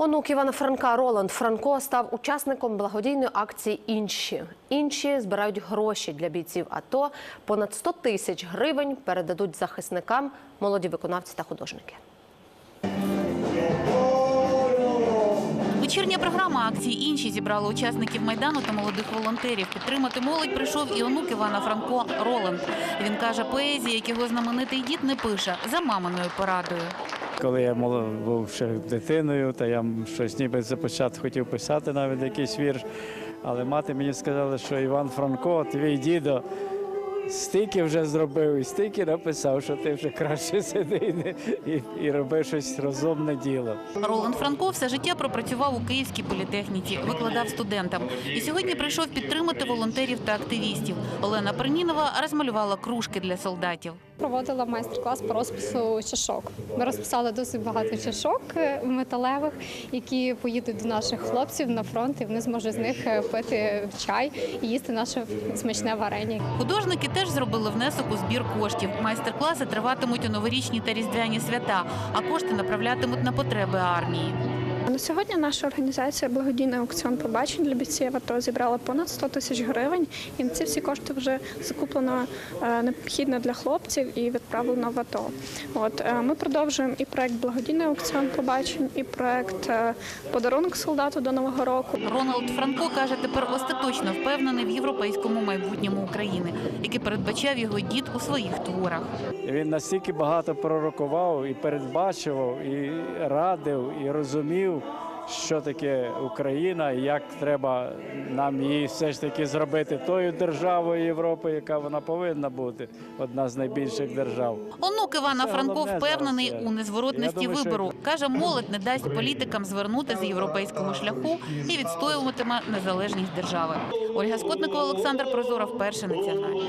Онук Івана Франка Роланд Франко став учасником благодійної акції Інші. Інші збирають гроші для бійців АТО. Понад 100 тисяч гривень передадуть захисникам молоді виконавці та художники. Вечірня програма акції інші зібрала учасників майдану та молодих волонтерів. Підтримати молодь прийшов і онук Івана Франко Роланд. Він каже, поезії, як його знаменитий дід не пише за маминою порадою. Коли я був ще дитиною, та я щось ніби започатку хотів писати навіть якийсь вірш. Але мати мені сказала, що Іван Франко, твій дідо, стільки вже зробив і стільки написав, що ти вже краще сиди і, і роби щось розумне діло. Роланд Франко все життя пропрацював у Київській політехніці, викладав студентам. І сьогодні прийшов підтримати волонтерів та активістів. Олена Пернінова розмалювала кружки для солдатів. Проводила майстер-клас по розпису чашок. Ми розписали досить багато чашок е, металевих, які поїдуть до наших хлопців на фронт, і вони зможуть з них е, пити чай і їсти наше смачне варення. Художники теж зробили внесок у збір коштів. Майстер-класи триватимуть у новорічні та різдвяні свята, а кошти направлятимуть на потреби армії. На сьогодні наша організація благодійний аукціон побачень для бійців АТО зібрала понад 100 тисяч гривень. І на ці всі кошти вже закуплено е, необхідне для хлопців і відправлено в АТО. От е, ми продовжуємо і проект благодійний аукціон побачень, і проект е, подарунок солдату до нового року. Роналд Франко каже, тепер остаточно впевнений в європейському майбутньому України, який передбачав його дід у своїх творах. Він настільки багато пророкував і передбачував, і радив, і розумів, що таке Україна, і як треба нам її все ж таки зробити тою державою Європи, яка вона повинна бути, одна з найбільших держав. Онук Івана Це Франко головне впевнений зараз. у незворотності Я думаю, що- вибору. Каже, молодь не дасть політикам звернути з європейського шляху і відстоюватиме незалежність держави. Ольга Скотникова, Олександр Прозоров, перший національний.